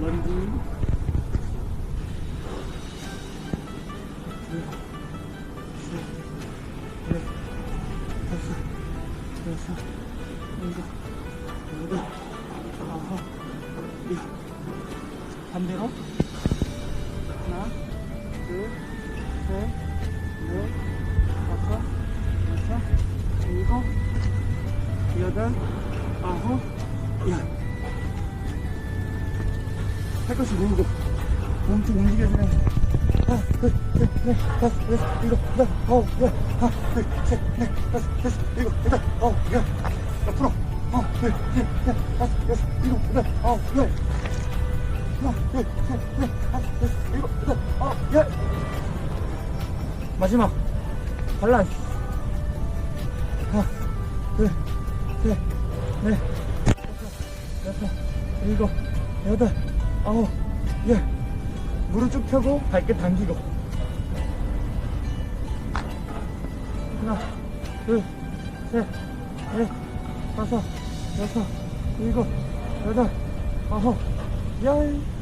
런던 여섯 반대로. 하나 둘셋넷 다섯 여섯 일곱 여덟 아홉 열. 할 것이 모으고 몸좀 움직여주네. 하나, 둘, 셋, 넷, 다섯, 여섯, 일곱, 여덟, 아홉, 열. 하나, 둘, 셋, 넷, 다섯, 여섯, 일곱, 여덟, 아홉, 열. 옆으로. 하나, 둘, 셋, 넷, 다섯, 여섯, 일곱, 여덟, 아홉, 열. 하나, 둘, 셋, 넷, 다섯, 여섯, 일곱, 여덟, 아홉, 열. 마지막. 발란. 하나, 둘, 셋, 넷, 다섯, 여섯, 일곱, 여덟, 아홉, 열. 무릎 쭉 펴고 발끝 당기고. 하나, 둘, 셋, 넷, 다섯, 여섯, 일곱, 여덟, 아홉, 열.